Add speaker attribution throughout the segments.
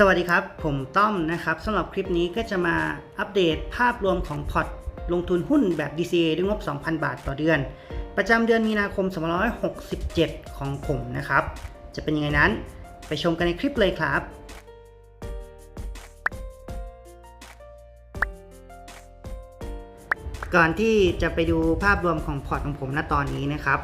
Speaker 1: สวัสดีครับ ผมต้อมนะครับสำหรับคลิปนี้ก็จะมาอัปเดตภาพรวมของพอร์ตลงทุนหุ้นแบบ DCA ด้วยงบ 2,000 บาทต่อเดือน ประจำเดือนมีนาคม 2567 ของผมนะครับ จะเป็นยังไงนั้นไปชมกันในคลิปเลยครับก่อนที่จะไปดูภาพรวมของพอร์ตของผมณตอนนี้นะครับ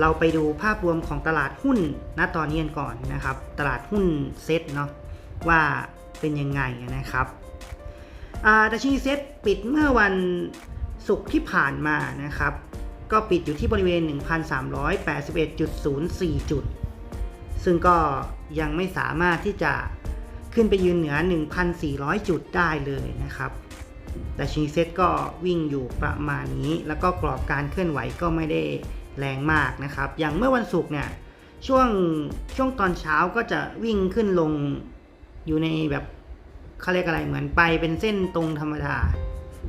Speaker 1: เราไปดูภาพรวมของตลาดหุ้นณตอนนี้กันก่อนนะครับ ตลาดหุ้นเซ็ตเนาะ ว่าเป็นยังไงนะครับดัชนีเซ็ตปิดเมื่อวันศุกร์ที่ผ่านมานะครับ ก็ปิดอยู่ที่บริเวณ 1,381.04 จุด ซึ่งก็ยังไม่สามารถที่จะขึ้นไปยืนเหนือ 1,400 จุดได้เลยนะครับดัชนีเซ็ตก็วิ่งอยู่ประมาณนี้ แล้วก็กรอบการเคลื่อนไหวก็ไม่ได้แรงมากนะครับ อย่างเมื่อวันศุกร์เนี่ยช่วงช่วงตอนเช้าก็จะวิ่งขึ้นลง อยู่ในแบบเขาเรียกอะไรเหมือนไปเป็นเส้นตรงธรรมดา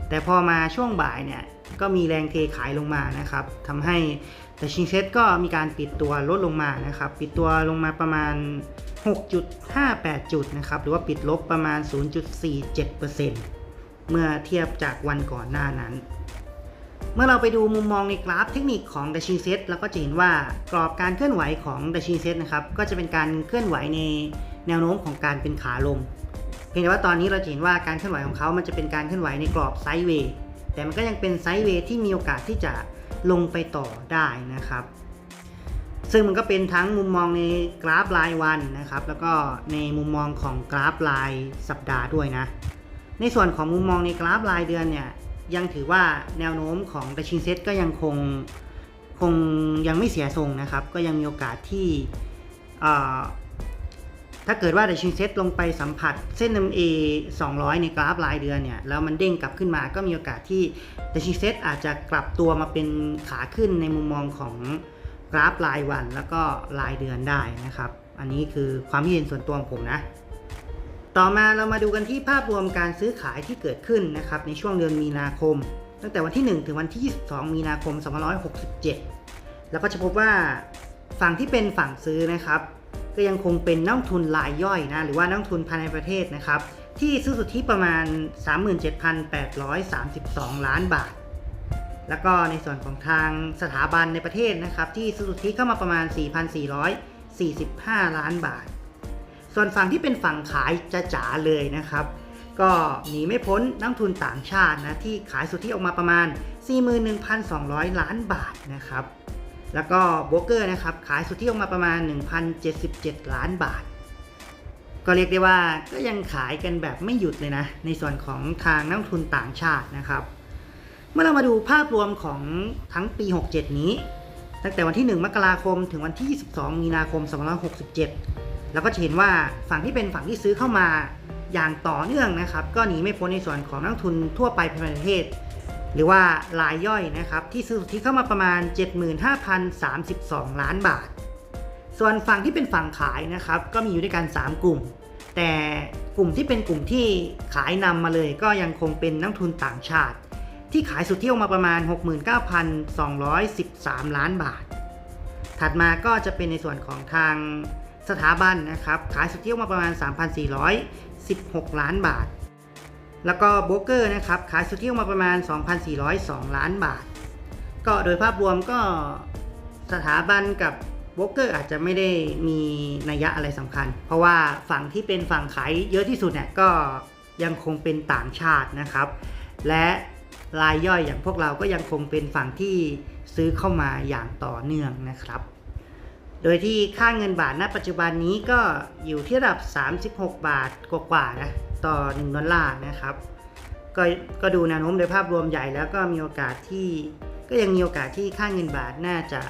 Speaker 1: แต่พอมาช่วงบ่ายเนี่ยก็มีแรงเทขายลงมานะครับทำให้ดัชนีเซ็ตก็มีการปิดตัวลดลงมานะครับ ปิดตัวลงมาประมาณ 6.58 จุดนะครับ หรือว่าปิดลบประมาณ 0.47%เมื่อเทียบจากวันก่อนหน้านั้น เมื่อเราไปดูมุมมองในกราฟเทคนิคของดัชนีเซ็ตเราก็จะเห็นว่ากรอบการเคลื่อนไหวของดัชนีเซ็ตนะครับ ก็จะเป็นการเคลื่อนไหวใน แนวโน้มของการเป็นขาลง เพียงแต่ว่าตอนนี้เราจะเห็นว่าการเคลื่อนไหวของเขามันจะเป็นการเคลื่อนไหวในกรอบไซด์เวย์แต่มันก็ยังเป็นไซด์เวย์ที่มีโอกาสที่จะลงไปต่อได้นะครับ ซึ่งมันก็เป็นทั้งมุมมองในกราฟรายวันนะครับ แล้วก็ในมุมมองของกราฟรายสัปดาห์ด้วยนะ ในส่วนของมุมมองในกราฟรายเดือนเนี่ยยังถือว่าแนวโน้มของดัชนีเซ็ตก็ยังคงคงยังไม่เสียทรงนะครับ ก็ยังมีโอกาสที่ ถ้าเกิดว่าดัชนีเซตลงไปสัมผัสเส้น MA 200 ในกราฟรายเดือนเนี่ยแล้วมันเด้งกลับขึ้นมาก็มีโอกาสที่ดัชนีเซตอาจจะกลับตัวมาเป็นขาขึ้นในมุมมองของกราฟรายวันแล้วก็รายเดือนได้นะครับ อันนี้คือความคิดเห็นส่วนตัวของผมนะ ต่อมาเรามาดูกันที่ภาพรวมการซื้อขายที่เกิดขึ้นนะครับในช่วงเดือนมีนาคม ตั้งแต่วันที่ 1 ถึงวันที่ 22 มีนาคม 2567 แล้วก็จะพบว่าฝั่งที่เป็นฝั่งซื้อนะครับ ก็ยังคงเป็นนักทุนรายย่อยนะหรือว่านักทุนภายในประเทศนะครับที่ซื้อสุทธิประมาณ 37,832 ล้านบาท แล้วก็ในส่วนของทางสถาบันในประเทศนะครับที่ซื้อสุทธิเข้ามาประมาณ 4,445 ล้านบาท ส่วนฝั่งที่เป็นฝั่งขายจะจ๋าเลยนะครับก็หนีไม่พ้นนักทุนต่างชาตินะที่ขายสุทธิออกมาประมาณ 41,200 ล้านบาทนะครับ แล้วก็โบรกเกอร์นะครับขายสุทธิออกมาประมาณ 1,077 ล้านบาท ก็เรียกได้ว่าก็ยังขายกันแบบไม่หยุดเลยนะ ในส่วนของทางนักทุนต่างชาตินะครับ เมื่อเรามาดูภาพรวมของทั้งปี 67 นี้ ตั้งแต่วันที่ 1 มกราคมถึงวันที่ 22 มีนาคม 2567 แล้วก็จะเห็นว่าฝั่งที่เป็นฝั่งที่ซื้อเข้ามาอย่างต่อเนื่องนะครับ ก็หนีไม่พ้นในส่วนของนักทุนทั่วไปภายในประเทศ หรือว่ารายย่อยนะครับที่ซื้อสุทธิเข้ามาประมาณ 75,032 ล้านบาท ส่วนฝั่งที่เป็นฝั่งขายนะครับก็มีอยู่ด้วยกัน 3 กลุ่ม แต่กลุ่มที่เป็นกลุ่มที่ขายนำมาเลยก็ยังคงเป็นนักทุนต่างชาติ ที่ขายสุทธิออกมาประมาณ 69,213 ล้านบาท ถัดมาก็จะเป็นในส่วนของทางสถาบันนะครับขายสุทธิออกมาประมาณ 3,416 ล้านบาท แล้วก็โบรกเกอร์นะครับขายสุทธิออกมาประมาณ 2,402 ล้านบาท ก็โดยภาพรวมก็สถาบันกับโบรกเกอร์อาจจะไม่ได้มีนัยยะอะไรสำคัญ เพราะว่าฝั่งที่เป็นฝั่งขายเยอะที่สุดเนี่ยก็ยังคงเป็นต่างชาตินะครับ และรายย่อยอย่างพวกเราก็ยังคงเป็นฝั่งที่ซื้อเข้ามาอย่างต่อเนื่องนะครับ โดยที่ค่าเงินบาทณปัจจุบันนี้ก็อยู่ที่ระดับ 36 บาทกว่าๆนะ ต่อ 1 ดอลลาร์นะครับก็ก็ดูแนวโน้มโดยภาพรวมใหญ่แล้วก็มีโอกาสที่ก็ยังมีโอกาสที่ค่าเงินบาทน่าจะ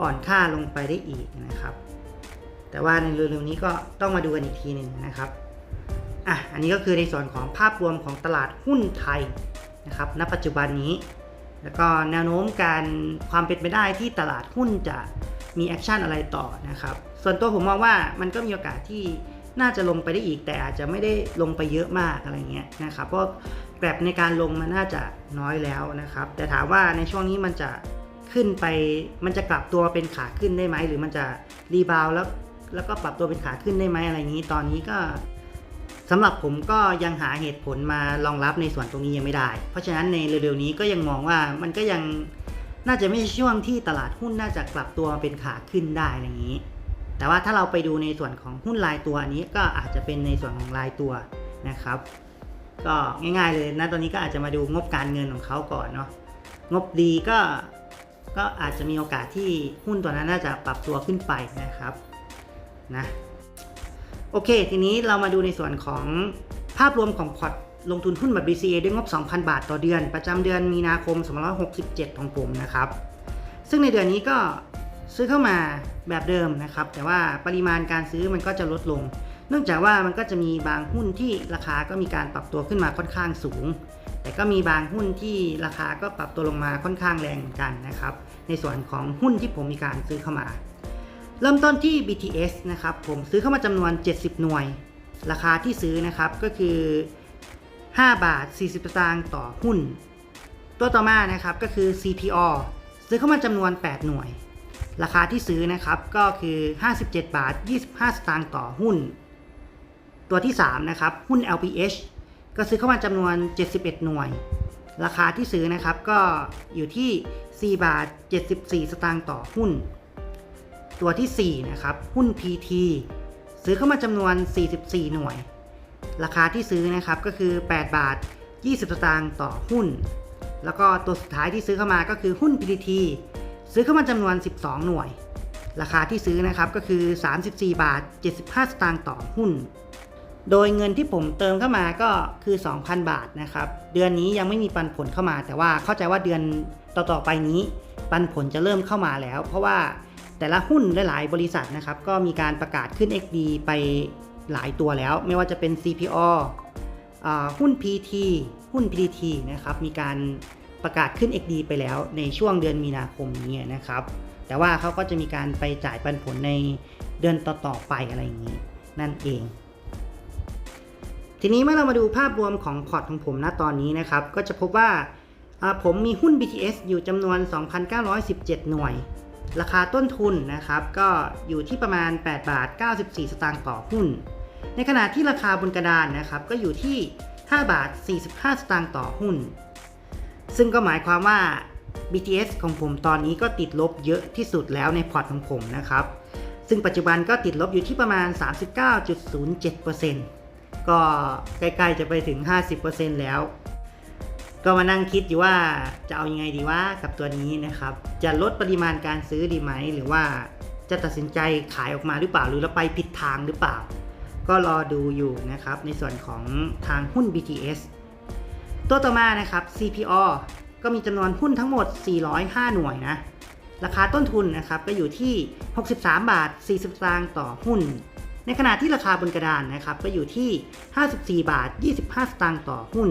Speaker 1: อ่อนค่าลงไปได้อีกนะครับ แต่ว่าในเร็วๆนี้ก็ต้องมาดูกันอีกทีหนึ่งนะครับอะอันนี้ก็คือในส่วนของภาพรวมของตลาดหุ้นไทยนะครับณปัจจุบันนี้ แล้วก็แนวโน้มการความเป็นไปได้ที่ตลาดหุ้นจะมีแอคชั่นอะไรต่อนะครับ ส่วนตัวผมมองว่ามันก็มีโอกาสที่ น่าจะลงไปได้อีกแต่อาจจะไม่ได้ลงไปเยอะมากอะไรเงี้ยนะครับเพราะแกลบในการลงมันน่าจะน้อยแล้วนะครับ แต่ถามว่าในช่วงนี้มันจะขึ้นไป มันจะกลับตัวเป็นขาขึ้นได้ไหมหรือมันจะรีบาวแล้วแล้วก็ปรับตัวเป็นขาขึ้นได้ไหมอะไรอย่างนี้ ตอนนี้ก็สำหรับผมก็ยังหาเหตุผลมารองรับในส่วนตรงนี้ยังไม่ได้ เพราะฉะนั้นในเร็วๆนี้ก็ยังมองว่ามันก็ยังน่าจะไม่ใช่ช่วงที่ตลาดหุ้นน่าจะกลับตัวเป็นขาขึ้นได้อะไรอย่างนี้ แต่ว่าถ้าเราไปดูในส่วนของหุ้นรายตัวอันนี้ก็อาจจะเป็นในส่วนของรายตัวนะครับ ก็ง่ายๆเลยนะตอนนี้ก็อาจจะมาดูงบการเงินของเขาก่อนเนาะงบดีก็ก็อาจจะมีโอกาสที่หุ้นตัวนั้นน่าจะปรับตัวขึ้นไปนะครับนะโอเค ทีนี้เรามาดูในส่วนของภาพรวมของพอร์ตลงทุนหุ้นแบบ BCA ด้วยงบ 2,000 บาทต่อเดือน ประจำเดือนมีนาคม 2567 ของผมนะครับ ซึ่งในเดือนนี้ก็ ซื้อเข้ามาแบบเดิมนะครับ แต่ว่าปริมาณการซื้อมันก็จะลดลง เนื่องจากว่ามันก็จะมีบางหุ้นที่ราคาก็มีการปรับตัวขึ้นมาค่อนข้างสูง แต่ก็มีบางหุ้นที่ราคาก็ปรับตัวลงมาค่อนข้างแรงเหมือนกันนะครับ ในส่วนของหุ้นที่ผมมีการซื้อเข้ามา เริ่มต้นที่ BTS นะครับผมซื้อเข้ามาจำนวน 70 หน่วย ราคาที่ซื้อนะครับก็คือ 5 บาท 40สตางค์ต่อหุ้น ตัวต่อมานะครับก็คือ CPO ซื้อเข้ามาจำนวน 8 หน่วย ราคาที่ซื้อนะครับก็คือ 57 บาท 25 สตางค์ต่อหุ้น ตัวที่ 3 นะครับ หุ้น LPH ก็ซื้อเข้ามาจำนวน 71 หน่วย ราคาที่ซื้อนะครับก็อยู่ที่ 4 บาท 74 สตางค์ต่อหุ้น ตัวที่ 4 นะครับ หุ้น PT ซื้อเข้ามาจำนวน 44 หน่วย ราคาที่ซื้อนะครับก็คือ 8 บาท 20 สตางค์ต่อหุ้น แล้วก็ตัวสุดท้ายที่ซื้อเข้ามาก็คือหุ้น PTT ซื้อเข้ามาจำนวน 12 หน่วย ราคาที่ซื้อนะครับก็คือ 34 บาท 75 สตางค์ต่อหุ้น โดยเงินที่ผมเติมเข้ามาก็คือ 2,000 บาทนะครับ เดือนนี้ยังไม่มีปันผลเข้ามา แต่ว่าเข้าใจว่าเดือนต่อๆไปนี้ ปันผลจะเริ่มเข้ามาแล้ว เพราะว่าแต่ละหุ้นหลายๆบริษัทนะครับก็มีการประกาศขึ้น XD ไปหลายตัวแล้ว ไม่ว่าจะเป็น CPO หุ้น PT หุ้น PT นะครับมีการ ประกาศขึ้น XD ไปแล้วในช่วงเดือนมีนาคมนี้นะครับ แต่ว่าเขาก็จะมีการไปจ่ายปันผลในเดือนต่อๆไปอะไรอย่างนี้ นั่นเอง ทีนี้เมื่อเรามาดูภาพรวมของพอร์ตของผมณตอนนี้นะครับ ก็จะพบว่าอ่าผมมีหุ้น BTS อยู่จำนวน 2,917 หน่วย ราคาต้นทุนนะครับก็อยู่ที่ประมาณ 8 บาท 94 สตางค์ต่อหุ้น ในขณะที่ราคาบนกระดานนะครับก็อยู่ที่ 5 บาท 45 สตางค์ต่อหุ้น ซึ่งก็หมายความว่า BTS ของผมตอนนี้ก็ติดลบเยอะที่สุดแล้วในพอร์ตของผมนะครับ ซึ่งปัจจุบันก็ติดลบอยู่ที่ประมาณ 39.07%ก็ใกล้ๆจะไปถึง 50%แล้ว ก็มานั่งคิดอยู่ว่าจะเอายังไงดีว่ากับตัวนี้นะครับ จะลดปริมาณการซื้อดีไหม หรือว่าจะตัดสินใจขายออกมาหรือเปล่า หรือเราไปผิดทางหรือเปล่า ก็รอดูอยู่นะครับในส่วนของทางหุ้น BTS ตัวต่อมานะครับ CPO ก็มีจำนวนหุ้นทั้งหมด 405 หน่วยนะ ราคาต้นทุนนะครับก็อยู่ที่ 63 บาท 40สตางค์ต่อหุ้น ในขณะที่ราคาบนกระดานนะครับก็อยู่ที่ 54 บาท 25 สตางค์ต่อหุ้น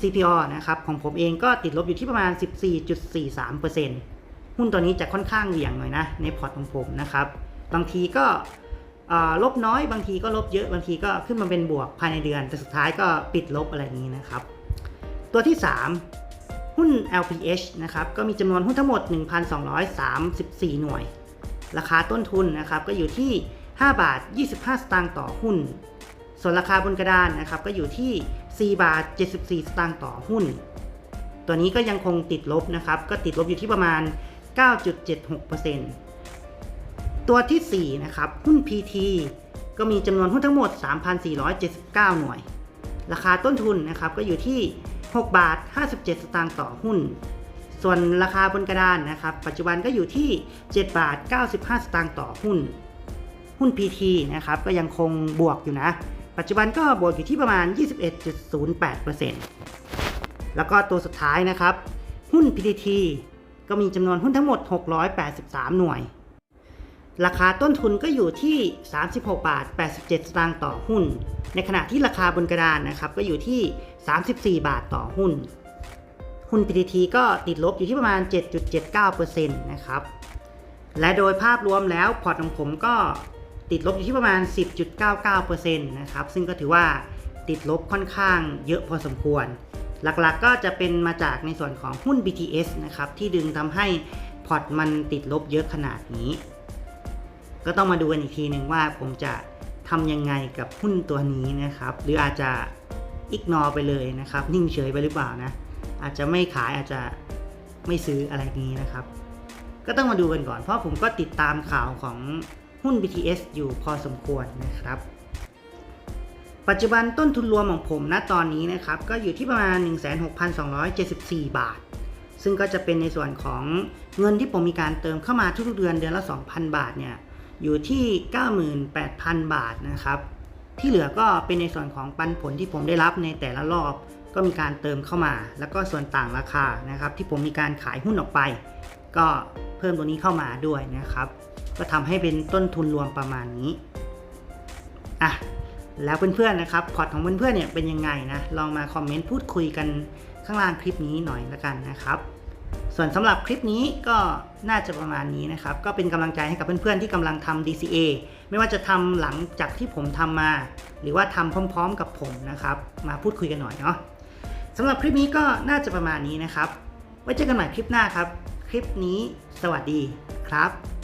Speaker 1: CPO นะครับของผมเองก็ติดลบอยู่ที่ประมาณ 14.43%หุ้นตัวนี้จะค่อนข้างเหวี่ยงหน่อยนะในพอร์ตของผมนะครับ บางทีก็ลบน้อยบางทีก็ลบเยอะบางทีก็ขึ้นมาเป็นบวกภายในเดือน แต่สุดท้ายก็ปิดลบอะไรอย่างนี้นะครับ ตัวที่ 3 หุ้น LPH นะครับก็มีจำนวนหุ้นทั้งหมด 1,234 หน่วย ราคาต้นทุนนะครับก็อยู่ที่ 5 บาท 25 สตางค์ต่อหุ้น ส่วนราคาบนกระดานนะครับก็อยู่ที่ 4 บาท 74 สตางค์ต่อหุ้น ตัวนี้ก็ยังคงติดลบนะครับก็ติดลบอยู่ที่ประมาณ 9.76%ตัวทีสี่4 นะครับ หุ้น PT ก็มีจำนวนหุ้นทั้งหมด 3,479 หน่วย ราคาต้นทุนนะครับก็อยู่ที่ 6 บาท 57 สตางค์ต่อหุ้น ส่วนราคาบนกระดานนะครับ ปัจจุบันก็อยู่ที่ 7 บาท 95 สตางค์ต่อหุ้น หุ้น PT นะครับ ก็ยังคงบวกอยู่นะ ปัจจุบันก็บวกอยู่ที่ประมาณ 21.08%แล้วก็ตัวสุดท้ายนะครับ หุ้น PTT ก็มีจำนวนหุ้นทั้งหมด 683 หน่วย ราคาต้นทุนก็อยู่ที่ 36 บาท 87 สตางค์ต่อหุ้น ในขณะที่ราคาบนกระดานนะครับก็อยู่ที่ 34 บาทต่อหุ้น หุ้น PTT ก็ติดลบอยู่ที่ประมาณ 7.79%นะครับ และโดยภาพรวมแล้วพอร์ตของผมก็ติดลบอยู่ที่ประมาณ 10.99%นะครับ ซึ่งก็ถือว่าติดลบค่อนข้างเยอะพอสมควร หลักๆก็จะเป็นมาจากในส่วนของหุ้น BTS นะครับที่ดึงทำให้พอร์ตมันติดลบเยอะขนาดนี้ ก็ต้องมาดูกันอีกทีหนึ่งว่าผมจะทำยังไงกับหุ้นตัวนี้นะครับ หรืออาจจะอิกนอไปเลยนะครับ นิ่งเฉยไปหรือเปล่านะ อาจจะไม่ขายอาจจะไม่ซื้ออะไรนี้นะครับ ก็ต้องมาดูกันก่อน เพราะผมก็ติดตามข่าวของหุ้น BTS อยู่พอสมควรนะครับ ปัจจุบันต้นทุนรวมของผมณตอนนี้นะครับ ก็อยู่ที่ประมาณ 16,274 บาท ซึ่งก็จะเป็นในส่วนของเงินที่ผมมีการเติมเข้ามาทุกๆเดือนเดือนละ 2,000 บาทเนี่ย อยู่ที่ 98,000 บาทนะครับ ที่เหลือก็เป็นในส่วนของปันผลที่ผมได้รับในแต่ละรอบ ก็มีการเติมเข้ามา แล้วก็ส่วนต่างราคานะครับ ที่ผมมีการขายหุ้นออกไป ก็เพิ่มตัวนี้เข้ามาด้วยนะครับ ก็ทำให้เป็นต้นทุนรวมประมาณนี้อะแล้วเพื่อนๆนะครับพอร์ตของเพื่อนๆเนี่ยเป็นยังไงนะลองมาคอมเมนต์พูดคุยกันข้างล่างคลิปนี้หน่อยละกันนะครับ ส่วนสำหรับคลิปนี้ก็น่าจะประมาณนี้นะครับ ก็เป็นกำลังใจให้กับเพื่อนๆที่กำลังทำ DCA ไม่ว่าจะทำหลังจากที่ผมทำมา หรือว่าทำพร้อมๆกับผมนะครับ มาพูดคุยกันหน่อยเนาะสำหรับคลิปนี้ก็น่าจะประมาณนี้นะครับ ไว้เจอกันใหม่คลิปหน้าครับ คลิปนี้สวัสดีครับ